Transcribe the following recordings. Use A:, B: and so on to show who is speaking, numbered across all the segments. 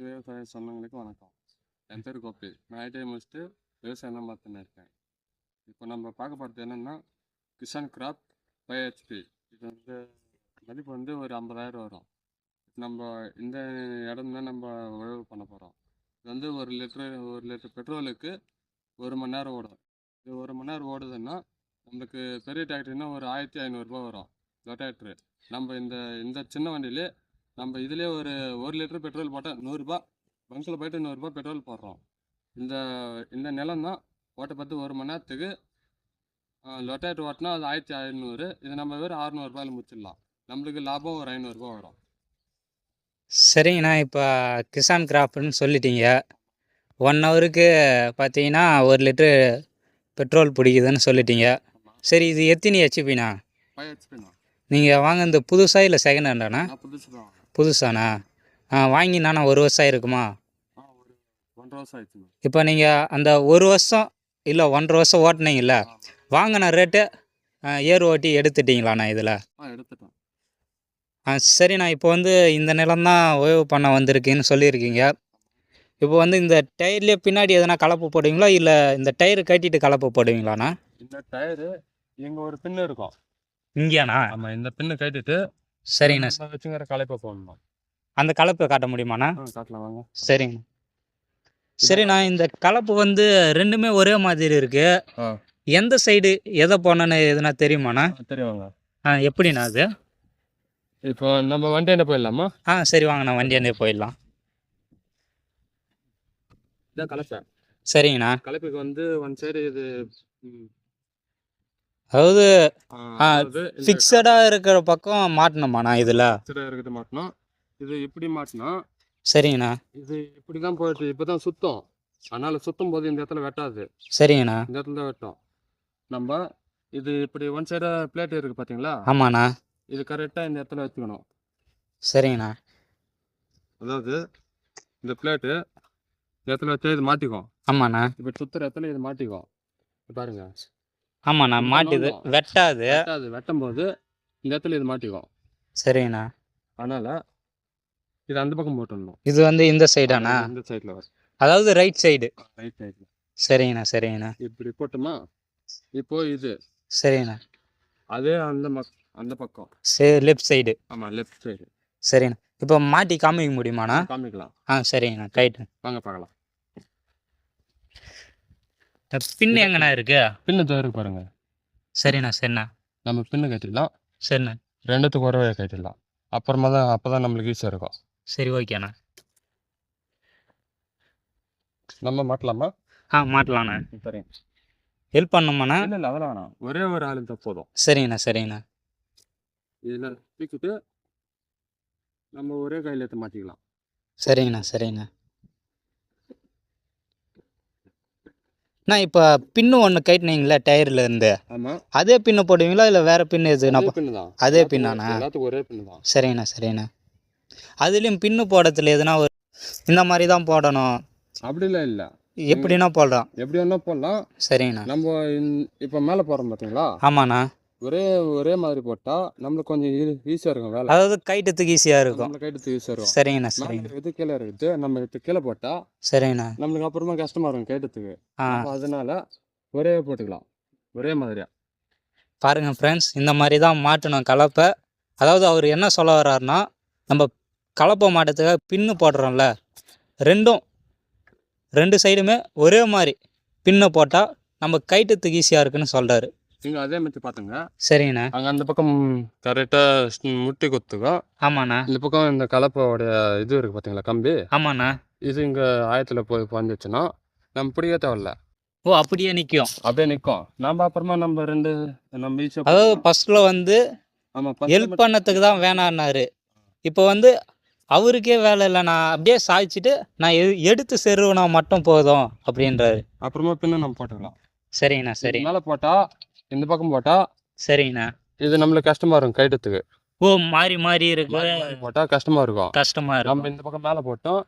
A: விவசாய சொந்தங்களுக்கு வணக்கம். என் பேர் கோபி. நான் ஐடிஐ முடிச்சுட்டு விவசாயம் தான் பார்த்துன்னு இருக்கேன். இப்போ நம்ம பார்க்க போகிறது என்னென்னா கிஷான் கிராப் பைஹெச்பி. இது வந்து மதிப்பு வந்து ஒரு ஐம்பதாயிரம் வரும். நம்ம இந்த இடம் தான் நம்ம உழவு பண்ண போகிறோம் இது வந்து ஒரு லிட்ரு ஒரு லிட்டர் பெட்ரோலுக்கு ஒரு மணி நேரம் ஓடும். இது ஒரு மணி நேரம் ஓடுதுன்னா நம்மளுக்கு பெரிய டிராக்டர்னா ஒரு ஆயிரத்தி ஐநூறுரூபா வரும். ரொட்டேட்ரு நம்ம இந்த இந்த சின்ன வண்டியிலே நம்ம இதுலேயே ஒரு ஒரு லிட்டர் பெட்ரோல் போட்டால் நூறுரூபா பங்க்கில் போயிட்டு நூறுரூபா பெட்ரோல் போடுறோம். இந்த இந்த நிலம் தான் ஓட்ட பார்த்து ஒரு மணி நேரத்துக்கு லொட்டேட் ஓட்டினா அது ஆயிரத்தி ஐநூறு இது நம்ம வெறும் அறநூறுபாயில் முடிச்சிடலாம். நம்மளுக்கு லாபம் ஒரு ஐநூறுரூபா வரும்.
B: சரிங்கண்ணா இப்போ கிசான் கிராப்னு சொல்லிட்டீங்க. ஒன் ஹவருக்கு பார்த்தீங்கன்னா ஒரு லிட்ரு பெட்ரோல் பிடிக்குதுன்னு சொல்லிட்டீங்க. சரி இது எத்தனை ஹெச்பிண்ணா
A: ஃபைவ் ஹெச்பி தான்
B: நீங்கள் வாங்க இந்த புதுசா இல்லை செகண்ட் ஹேண்டாண்ணா
A: புதுசு தான்.
B: புதுசாண்ணா? ஆ வாங்கி நானா ஒரு வருஷம் இருக்குமா
A: ஆ ஒரு ஒன்றரை வருஷம் ஆயிடுச்சுண்ணா.
B: இப்போ நீங்கள் அந்த ஒரு வருஷம் இல்லை ஒன்றரை வருஷம் ஓட்டுனீங்கல்ல? வாங்கின ரேட்டு ஏர் ஓட்டி எடுத்துட்டீங்களாண்ணா இதில்?
A: ஆ
B: சரிண்ணா. இப்போ வந்து இந்த நிலம் தான் ஓய்வு பண்ண வந்திருக்குன்னு சொல்லியிருக்கீங்க. இப்போ வந்து இந்த டயர்லேயே பின்னாடி எதனா கலப்பு போடுவீங்களா? இல்லை இந்த டயர் கட்டிட்டு கலப்பு போடுவீங்களாண்ணா?
A: இந்த டயரு இங்கே ஒரு பின்னு இருக்கும்.
B: இங்கேண்ணா
A: ஆமாம் இந்த பின்னு கட்டிட்டு
B: சரிங்கண்ணா.
A: நம்ம வச்சுங்கிற களைப்பை போடணும்?
B: அந்த கலப்பை காட்ட முடியுமாண்ணா?
A: காட்டலாம் வாங்க.
B: சரிங்க. சரிண்ணா இந்த கலப்பு வந்து ரெண்டுமே ஒரே மாதிரி இருக்கு.
A: ஆ.
B: எந்த சைடு எதை போனோன்னு எதுனா தெரியுமாண்ணா?
A: தெரியுவாங்க
B: ஆ எப்படிண்ணா அது?
A: இப்போ நம்ம வண்டி என்ன போயிடலாமா?
B: ஆ சரி வாங்கண்ணா வண்டியாண்டே போயிடலாம்.
A: இதான் கலப்பை.
B: சரிங்கண்ணா.
A: கலப்பைக்கு வந்து ஒன் சைடு இது ம்,
B: அதாவது ஃபிக்ஸடாக இருக்கிற பக்கம் மாட்டணுமாண்ணா இதில்?
A: fixed ஆ இருக்கிறது மாட்டணும். இது இப்படி மாட்டினா
B: சரிங்கண்ணா.
A: இது இப்படி தான் போயிட்டு இப்போ தான் சுத்தம். அதனால சுத்தும் போது இந்த இடத்துல வெட்டாது.
B: சரிங்கண்ணா.
A: இந்த இடத்துல தான் வெட்டும். நம்ம இது இப்படி ஒன் சைடாக பிளேட் இருக்குது பார்த்தீங்களா
B: ஆமாண்ணா.
A: இது கரெக்டாக இந்த இடத்துல வச்சுக்கணும்.
B: சரிங்கண்ணா.
A: அதாவது இந்த பிளேட்டு இந்த இடத்துல வச்சா இது மாட்டிக்கும்.
B: ஆமாண்ணா.
A: இப்படி சுத்துற இடத்துல இது மாட்டிக்கும். பாருங்க.
B: ஆமாண்ணா மாட்டுது. வெட்டாது.
A: வெட்டாது. வெட்டும் போது இந்த இடத்துல இது மாட்டிக்கும்.
B: சரிங்கண்ணா.
A: அதனால இது அந்த பக்கம் போட்டுடணும்
B: இது வந்து இந்த சைடாண்ணா?
A: இந்த சைடில் வரும்
B: அதாவது ரைட் சைடு
A: ரைட் சைடில்
B: சரிங்கண்ணா சரிங்கண்ணா.
A: இப்படி போட்டோமா? இப்போ இது.
B: சரிங்கண்ணா.
A: அதே அந்த மக் அந்த பக்கம்.
B: சரி லெஃப்ட் சைடு
A: ஆமாம் லெஃப்ட் சைடு
B: சரிண்ணா இப்போ மாட்டி காமிக்க முடியுமாண்ணா?
A: காமிக்கலாம்.
B: ஆ சரிங்கண்ணா. ரைட்டு
A: வாங்க பார்க்கலாம்.
B: பின் எங்கண்ணா இருக்கு?
A: பின்னு தவிர பாருங்க.
B: சரிண்ணா சரிண்ணா.
A: நம்ம பின்னு கட்டிடலாம்.
B: சரிண்ணா.
A: ரெண்டுத்துக்கு ஒரே கட்டிடலாம். அப்புறமா தான் அப்போ தான் நம்மளுக்கு ஈஸியாக இருக்கும்.
B: சரி ஓகேண்ணா.
A: நம்ம மாட்டலாமா?
B: ஆ மாட்டலாண்ணா.
A: சரிங்க.
B: ஹெல்ப் பண்ணுமாண்ணா?
A: இல்லை இல்லை அதெல்லாம் வேணாம். ஒரே ஒரு ஆள் இருந்தால் போதும்.
B: சரிங்கண்ணா சரிங்கண்ணா.
A: இதில் தூக்கிட்டு நம்ம ஒரே கையில் எடுத்து மாட்டிக்கலாம்.
B: சரிங்கண்ணா சரிங்கண்ணா. அண்ணா இப்போ பின்னு ஒன்று கைட்டினீங்களா டயரில் இருந்து. அதே பின்னு போடுவீங்களா இல்லை வேறு பின்னு எது? நான்
A: அதே
B: பின்னாண்ணா
A: ஒரே பின்னு தான்
B: சரிங்கண்ணா சரிங்கண்ணா அதுலேயும் பின்னு போடுறதுல எதுனா ஒரு இந்த மாதிரி தான் போடணும்.
A: அப்படிலாம் இல்லை.
B: எப்படின்னா போடலாம்.
A: எப்படி வேணா போடலாம்.
B: சரிங்கண்ணா
A: நம்ம இப்போ மேலே போகிறோம் பார்த்தீங்களா
B: ஆமாண்ணா.
A: ஒரே ஒரே மாதிரி போட்டால் நம்மளுக்கு கொஞ்சம் ஈஸியாக இருக்கும் வேலை.
B: அதாவது கைட்டத்துக்கு ஈஸியாக இருக்கும்.
A: நம்மளுக்கு கைட்டு ஈஸியாக இருக்கும்.
B: சரிங்கண்ணா சரிங்கண்ணா.
A: இருக்குது கீழே இருக்குது நம்ம இது கீழே போட்டால்
B: சரிங்கண்ணா.
A: நம்மளுக்கு அப்புறமா கஷ்டமா இருக்கும் கைட்டத்துக்கு அதனால ஒரே போட்டுக்கலாம். ஒரே மாதிரியா.
B: பாருங்கள் ஃப்ரெண்ட்ஸ் இந்த மாதிரி தான் மாட்டணும் கலப்பை. அதாவது அவர் என்ன சொல்ல வர்றாருன்னா நம்ம கலப்பை மாட்டத்துக்காக பின்னு போடுறோம்ல. ரெண்டும் ரெண்டு சைடுமே ஒரே மாதிரி பின்னை போட்டால் நம்ம கைட்டத்துக்கு ஈஸியாக இருக்குன்னு சொல்கிறாரு
A: நீங்கள் அதே மாதிரி பார்த்துங்க
B: சரிங்கண்ணா.
A: அங்கே அந்த பக்கம் கரெக்டாக முட்டி கொத்துக்கும்
B: ஆமாண்ணா.
A: இந்த பக்கம் இந்த கலப்போடைய இது இருக்குது பார்த்தீங்களா கம்பி?
B: ஆமாண்ணா.
A: இது இங்கே ஆயத்தில் போய் பாஞ்சிச்சுன்னா நம்ம பிடிக்க தேவையில்ல.
B: ஓ அப்படியே நிற்கும்
A: அப்படியே நிற்கும் நம்ம அப்புறமா நம்ம ரெண்டு நம்ம
B: அதாவது ஃபஸ்ட்டில் வந்து
A: ஆமாம்
B: ஹெல்ப் பண்ணதுக்கு தான் வேணான்னாரு. இப்போ வந்து அவருக்கே வேலை இல்லை நான் அப்படியே சாய்ச்சிட்டு நான் எ எடுத்து செருவினா மட்டும் போதும் அப்படின்றாரு.
A: அப்புறமா பின்ன நம்ம போட்டுக்கலாம்.
B: சரிங்கண்ணா சரி.
A: மேலே போட்டால் இந்த பக்கம் போட்டால்
B: சரிங்கண்ணா.
A: இது நம்மளுக்கு கஷ்டமாக இருக்கும் கைட்டத்துக்கு
B: ஓ மாறி மாறி இருக்கு.
A: போட்டால் கஷ்டமாக இருக்கும்.
B: கஷ்டமா
A: நம்ம
B: இருக்கும்
A: இந்த பக்கம் மேலே போட்டோம்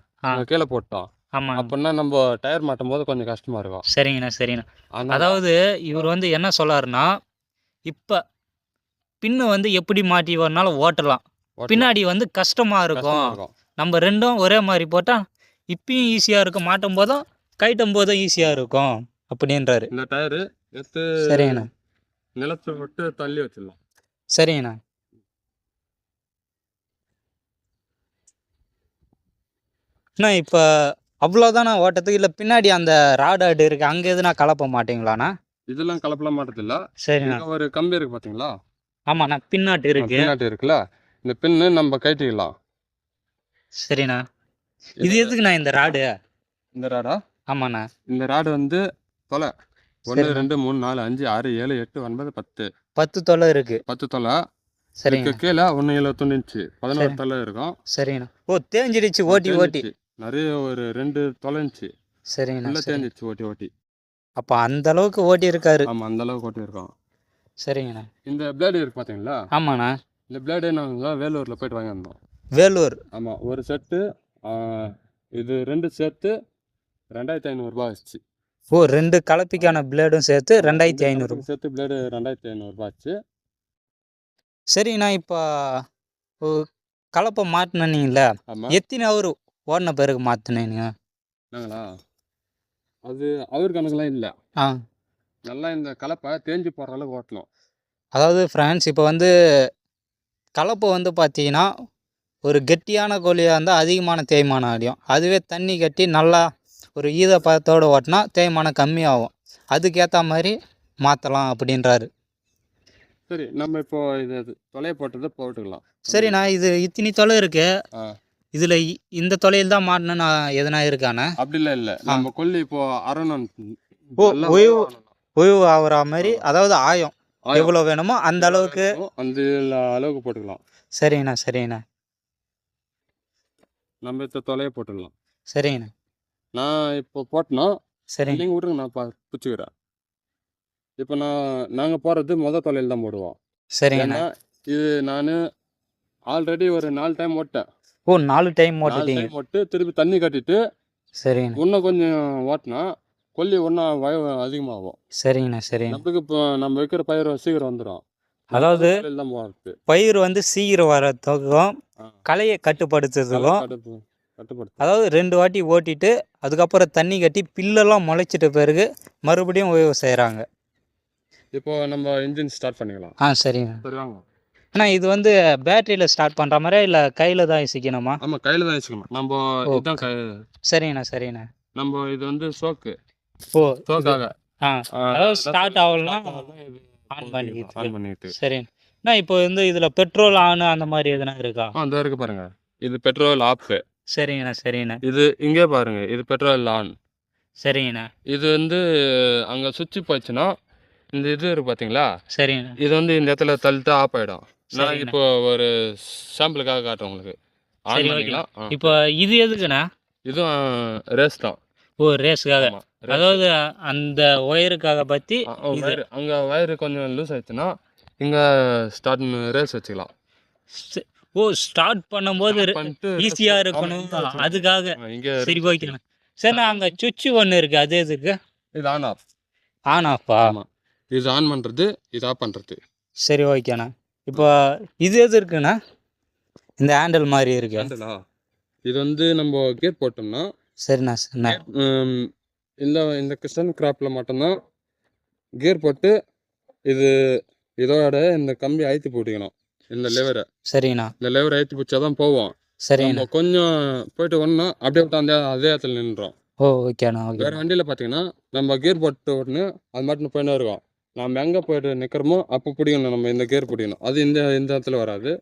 A: கீழே போட்டோம்.
B: ஆமா
A: அப்படின்னா நம்ம டயர் மாட்டும் போது கொஞ்சம் கஷ்டமா இருக்கும்.
B: சரிங்கண்ணா
A: அதனால
B: அதாவது இவர் வந்து என்ன சொல்லாருன்னா இப்போ பின்னு வந்து எப்படி மாட்டி வரனாலும் ஓட்டலாம். பின்னாடி வந்து கஷ்டமா
A: கஷ்டமா
B: இருக்கும். நம்ம ரெண்டும் ஒரே மாதிரி போட்டால் இப்பயும் ஈஸியாக இருக்கும் மாட்டும் போதும் கைட்டும் போதும் ஈஸியாக இருக்கும். அப்படின்றாரு.
A: இந்த டயரு
B: சரிங்கண்ணா.
A: நிலத்தை விட்டு தள்ளி வச்சிடலாம்.
B: சரிங்கண்ணா. அண்ணா இப்போ அவ்வளோதாண்ணா ஓட்டத்துக்கு? இல்லை பின்னாடி அந்த ராடு ஆடு இருக்கு அங்கே எதுனா கலப்ப மாட்டீங்களாண்ணா?
A: இதெல்லாம் கலப்பலாம் மாட்டதில்ல.
B: சரிண்ணா.
A: ஒரு கம்பி இருக்கு பாத்தீங்களா?
B: ஆமாண்ணா பின்னாட்டு இருக்கு.
A: பின்னாடி இருக்குல்ல? இந்த பின்னு நம்ம கட்டிக்கலாம்
B: சரிண்ணா. இது எதுக்குண்ணா இந்த ராடு?
A: இந்த ராடா?
B: ஆமாண்ணா.
A: இந்த ராடு வந்து தொலை. ஒன்று. ரெண்டு மூணு நாலு அஞ்சு ஆறு ஏழு எட்டு ஒன்பது பத்து.
B: பத்து தொலை இருக்கு.
A: பத்து தொலை.
B: சரிங்க
A: கீழே ஒன்று எழுபத்தொன்னு இன்ச்சு. பதினோரு. தொலை இருக்கும்.
B: சரிங்கண்ணா. ஓ தேஞ்சிடுச்சு ஓட்டி ஓட்டி.
A: நிறைய ஒரு ரெண்டு தொலை இன்ச்சு.
B: சரிங்கண்ணா
A: தேஞ்சிச்சு ஓட்டி ஓட்டி.
B: அப்போ அந்த அளவுக்கு ஓட்டி இருக்காரு.
A: ஆமா அந்த அளவுக்கு ஓட்டி இருக்கோம்.
B: சரிங்கண்ணா.
A: இந்த பிளேடு இருக்கு பாத்தீங்களா?
B: ஆமாண்ணா.
A: இந்த பிளேடு நாங்கள் வேலூர்ல போயிட்டு வாங்கியிருந்தோம்
B: வேலூர்.
A: ஆமா ஒரு செட்டு இது ரெண்டு சேர்த்து ரெண்டாயிரத்தி ஐநூறுரூபா ஆச்சு.
B: ஓ ரெண்டு கலப்பிக்கான பிளேடும் சேர்த்து ரெண்டாயிரத்தி ஐநூறு.
A: சேர்த்து பிளேடு ரெண்டாயிரத்தி ஐநூறுரூபா ஆச்சு.
B: சரிண்ணா இப்போ கலப்பை மாட்டினீங்கள எத்தனை அவர் ஓடின பிறகு மாற்றினீங்க
A: நாங்களா? அது அவர் கணக்கெல்லாம் இல்லை.
B: ஆ.
A: நல்லா இந்த கலப்பை தேஞ்சு போடுற அளவுக்கு ஓட்டணும்.
B: அதாவது ஃப்ரெண்ட்ஸ் இப்போ வந்து கலப்பை வந்து பார்த்தீங்கன்னா ஒரு கெட்டியான கோழியாக இருந்தால் அதிகமான தேய்மானம் அடையும். அதுவே தண்ணி கட்டி நல்லா ஒரு ஈத பதத்தோடு ஓட்டினா தேய்மானம் கம்மியாகும். அதுக்கேற்ற மாதிரி மாற்றலாம் அப்படின்றாரு.
A: சரி நம்ம இப்போ இது தொலைய போட்டதை போட்டுக்கலாம்.
B: சரிண்ணா இது இத்தனி தொலை இருக்கு. இதில் இந்த தொலையில் தான் மாட்டணும்னு எதனா இருக்காண்ணா
A: அப்படிலாம் இல்லை. நம்ம கொல்லி இப்போ அரணம்
B: ஓய்வு. ஓய்வு ஆகுற மாதிரி அதாவது ஆயம். எவ்வளோ வேணுமோ அந்த அளவுக்கு.
A: அந்த அளவுக்கு போட்டுக்கலாம்.
B: சரிங்கண்ணா சரிங்கண்ணா
A: நம்ம இப்போ தொலைய போட்டுடலாம்.
B: சரிங்கண்ணா
A: நான் இப்போ போட்டோன்னா
B: சரிங்க.
A: நீங்கள் விட்ருங்க நான் பா பிடிச்சிக்கிறேன். இப்போ நான் நாங்கள் போடுறது மொதல் தொலையில் தான் போடுவோம்.
B: சரிங்கண்ணா
A: இது நான் ஆல்ரெடி ஒரு நாலு டைம் ஓட்டேன்.
B: ஓ நாலு டைம் ஓட்டிட்டீங்க.
A: ஓட்டு திருப்பி தண்ணி கட்டிட்டு
B: சரிங்கண்ணா
A: இன்னும் கொஞ்சம் ஓட்டினா கொல்லி இன்னும் வய அதிகமாகும்.
B: சரிங்கண்ணா சரிங்க
A: நம்மளுக்கு இப்போ நம்ம வைக்கிற பயிர் சீக்கிரம் வந்துடும்
B: அதாவது பயிர் வந்து சீக்கிரம் வரத்துக்கும் களையை கட்டுப்படுத்துறதுக்கும்
A: கட்டுப்பு கட்டுப்படுத்து
B: அதாவது ரெண்டு வாட்டி ஓட்டிட்டு அதுக்கப்புறம் தண்ணி கட்டி பில்லெல்லாம் முளைச்சிட்ட பிறகு மறுபடியும் ஓய்வு செய்கிறாங்க
A: இப்போ நம்ம இன்ஜின் ஸ்டார்ட் பண்ணிக்கலாம்.
B: ஆ சரிங்க.
A: சரி வாங்க
B: அண்ணா இது வந்து பேட்டரியில் ஸ்டார்ட் பண்ணுற மாதிரியா இல்லை கையில் தான் இசிக்கணுமா?
A: ஆமாம் கையில் தான் வச்சுக்கணும் நம்ம. இதுதான் கை
B: சரிங்கண்ணா சரிங்கண்ணா.
A: நம்ம இது வந்து சோக்கு
B: ஓ
A: சோக்காக
B: ஆ அதாவது start ஆகலனா ஆன் பண்ணிக்கிட்டு.
A: ஆன் பண்ணிட்டு.
B: சரிங்க. அண்ணா இப்போ வந்து இதில் பெட்ரோல் ஆன் அந்த மாதிரி எதுனா இருக்கா?
A: ஆ இந்த இருக்கு பாருங்க. இது பெட்ரோல் ஆஃப்
B: சரிங்கண்ணா சரிங்கண்ணா.
A: இது இங்கே பாருங்க இது பெட்ரோல் ஆன்.
B: சரிங்கண்ணா.
A: இது வந்து அங்கே சுவிட்ச் போச்சுன்னா இந்த இது இருக்கு பார்த்தீங்களா
B: சரிங்கண்ணா.
A: இது வந்து இந்த இடத்துல தள்ளிட்டு ஆஃப் ஆகிடும் நான். இப்போ ஒரு சாம்பிளுக்காக காட்டுறேன் உங்களுக்கு. ஆன் பண்ணிக்கலாம்.
B: இப்போ இது எதுக்குண்ணா?
A: இதுவும் ரேஸ் தான்.
B: ஓ ரேஸுக்காக. அதாவது அந்த ஒயருக்காக பற்றி
A: அங்க வயரு கொஞ்சம் லூஸ் ஆயிடுச்சுன்னா இங்க ஸ்டார்ட் ரேஸ் வச்சுக்கலாம்.
B: ஓ ஸ்டார்ட் பண்ணும்போது
A: ஆமா,
B: இருக்கணும். அதுக்காக. சரி ஓகேண்ணா சரிண்ணா அங்கே சுவிட்சு ஒன்று இருக்குது அது எதுக்கு
A: இது ஆன் ஆஃப்
B: ஆன் ஆஃபா
A: ஆமா. இது ஆன் பண்றது இது ஆஃப் பண்றது.
B: சரி ஓகேண்ணா இப்போ இது எது இருக்குண்ணா? இந்த ஹேண்டில் மாதிரி இருக்கு.
A: ஹேண்டலா இது வந்து நம்ம கேட் போட்டோம்னா
B: சரிண்ணா சரிண்ணா.
A: இந்த இந்த கிறிஸ்டன் கிராப்ல மட்டும்தான் கியர் போட்டு இது இதோட இந்த கம்பி அழுத்தி போட்டுக்கணும். இந்த லெவரை
B: சரிங்கண்ணா.
A: இந்த லெவரை அழுத்தி பிடிச்சாதான் போவோம்.
B: சரிங்கண்ணா.
A: கொஞ்சம் போயிட்டு ஒன்றா அப்படியே விட்டா அந்த அதே இடத்துல நின்றோம்
B: ஓ ஓகேண்ணா ஓகே
A: வேற வண்டியில் பார்த்தீங்கன்னா நம்ம கியர் போட்டு உடனே அது மட்டும் போயின்னு இருக்கோம். நம்ம எங்கே போயிட்டு நிற்கிறோமோ அப்போ பிடிக்கணும் நம்ம இந்த கியர் பிடிக்கணும். அது இந்த இந்த இடத்துல வராது.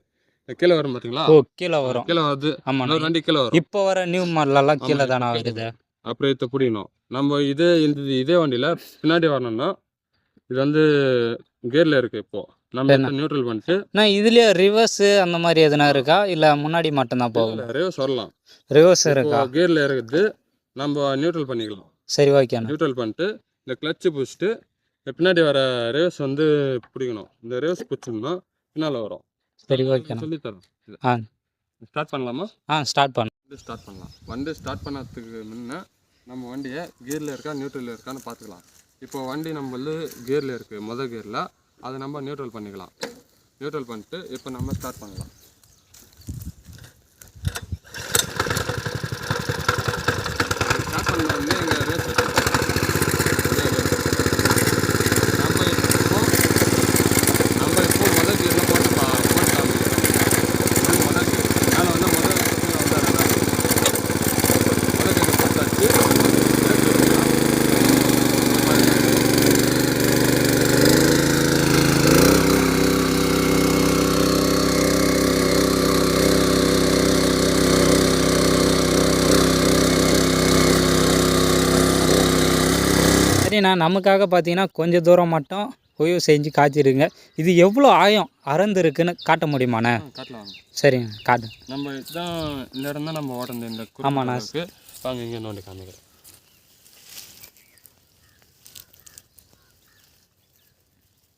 A: கீழே வரும் பார்த்தீங்களா
B: ஓ கீழே வரும்.
A: கீழே வருது. இன்னொரு வண்டி கீழே வரும்.
B: இப்போ வர நியூ மாடலெல்லாம் கீழே தானே வருது.
A: அப்படியே இதை பிடிக்கணும். நம்ம இதே இந்த இதே வண்டியில் பின்னாடி வரணும்னா இது வந்து கியரில் இருக்குது இப்போ. நம்ம. நியூட்ரல் பண்ணிட்டு
B: நான் இதுலயே ரிவர்ஸ் அந்த மாதிரி எதுனா இருக்கா? இல்ல முன்னாடி மட்டும்தான் போகும்?
A: ரிவர்ஸ் வரலாம்.
B: ரிவர்ஸ் இருக்கா?
A: கியரில் இருக்குது. நம்ம நியூட்ரல் பண்ணிக்கலாம்.
B: சரி ஓகேண்ணா
A: நியூட்ரல் பண்ணிட்டு இந்த கிளச்சு பிடிச்சிட்டு பின்னாடி வர ரேஸ் வந்து பிடிக்கணும். இந்த ரேஸ் பிடிச்சோம்னா பின்னால் வரும்.
B: சரி ஓகேண்ணா
A: சொல்லித்தரோம்
B: ஆ.
A: ஸ்டார்ட் பண்ணலாமா?
B: ஆ ஸ்டார்ட் பண்ணு.
A: வண்டி ஸ்டார்ட் பண்ணலாம். வண்டி ஸ்டார்ட் பண்ணதுக்கு முன்ன நம்ம வண்டியை கியரில் இருக்கா நியூட்ரலில் இருக்கான்னு பார்த்துக்கலாம். இப்போ வண்டி நம்ம வந்து கியரில் இருக்குது மொதல் கியரில் அதை நம்ம நியூட்ரல் பண்ணிக்கலாம். நியூட்ரல் பண்ணிட்டு இப்போ நம்ம ஸ்டார்ட் பண்ணலாம்.
B: சரிண்ணா நமக்காக பார்த்தீங்கன்னா கொஞ்சம் தூரம் மட்டும் உயவு செஞ்சு காய்ச்சிருங்க இது எவ்வளோ ஆயம் அறந்துருக்குன்னு காட்ட முடியுமாண்ணே?
A: காட்டலாம்.
B: சரிங்க காட்டு.
A: நம்ம இதுதான் இந்த இடம் தான் நம்ம ஓடுறது இந்த
B: ஆமாண்ணா.
A: வாங்க இங்கே நோண்டி காமிக்கிறேன்.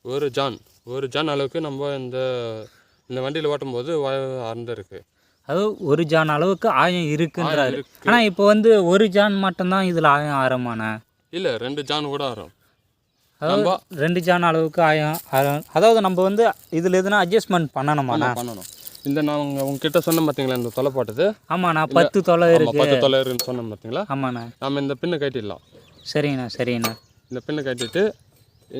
A: ஒரு ஜான் ஒரு ஜான் அளவுக்கு நம்ம இந்த இந்த வண்டியில் ஓட்டும்போது அறந்துருக்கு.
B: அதாவது ஒரு ஜான் அளவுக்கு ஆயம் இருக்குன்றாரு.
A: இருக்கு.
B: ஆனால் இப்போ வந்து ஒரு ஜான் மட்டும்தான் இதில் ஆயம் ஆரமாண்ணே?
A: இல்லை ரெண்டு ஜான் கூட வரும்.
B: அதாவது ரெண்டு ஜான் அளவுக்கு ஆயம். ஆரம் அதாவது நம்ம வந்து இதில் எதுனா அட்ஜஸ்ட்மெண்ட் பண்ணணுமாண்ணா?
A: பண்ணணும். இந்த நாங்கள் உங்ககிட்ட சொன்னோம் பார்த்தீங்களா இந்த தொலை போட்டது?
B: ஆமாண்ணா பத்து தொலை இருக்கு.
A: பத்து தொலை இருக்குன்னு சொன்னோம் பார்த்தீங்களா
B: ஆமாண்ணா.
A: நம்ம இந்த பின்னை கட்டிடலாம்.
B: சரிங்கண்ணா சரிங்கண்ணா.
A: இந்த பின்னை கட்டிட்டு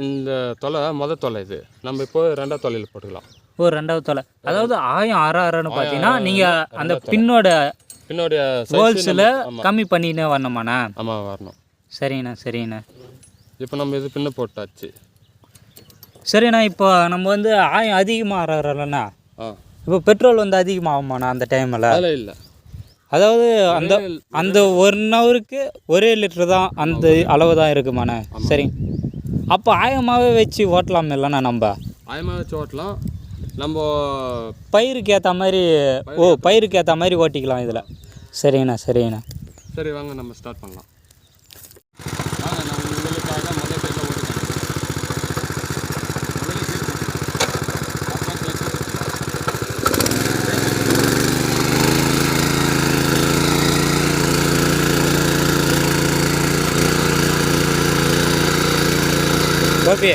A: இந்த தொலை முத தொலை இது. நம்ம இப்போ ரெண்டாவது தொலையில் போட்டுக்கலாம்.
B: ஓ ரெண்டாவது தொலை. அதாவது ஆயம் ஆற ஆறன்னு பார்த்தீங்கன்னா நீங்கள் அந்த. பின்னோட
A: பின்னோடைய
B: ஹோல்ஸில் கம்மி பண்ணின்னு வரணுமாண்ணா?
A: ஆமாம் வரணும்.
B: சரிங்கண்ணா சரிங்கண்ணா.
A: இப்போ நம்ம இது பின்ன போட்டாச்சு.
B: சரிண்ணா இப்போ நம்ம வந்து ஆயம் அதிகமாக ஆறலண்ணா
A: ஆ.
B: இப்போ பெட்ரோல் வந்து அதிகமாகுமாண்ணா அந்த டைமில்?
A: அதில் இல்லை.
B: அதாவது அந்த அந்த ஒன் ஹவருக்கு ஒரே லிட்டர் தான் அந்த அளவு தான் இருக்குமாண்ணே. சரிங்க அப்போ ஆயமாகவே வச்சு ஓட்டலாம் இல்லைண்ணா நம்ம?
A: ஆயமாக வச்சு ஓட்டலாம். நம்ம
B: பயிருக்கு ஏற்ற மாதிரி ஓ பயிருக்கு ஏற்ற மாதிரி ஓட்டிக்கலாம் இதில். சரிங்கண்ணா சரிங்கண்ணா.
A: சரி வாங்க நம்ம ஸ்டார்ட் பண்ணலாம். வாங்க நான் உங்களுக்காக முதல் பேரில் ஓட்டு காமிக்கிறேன். முதல்ல gear போட்டுக்கலாம். அப்புறம் clutch போட்டுக்கலாம்.
B: கோபி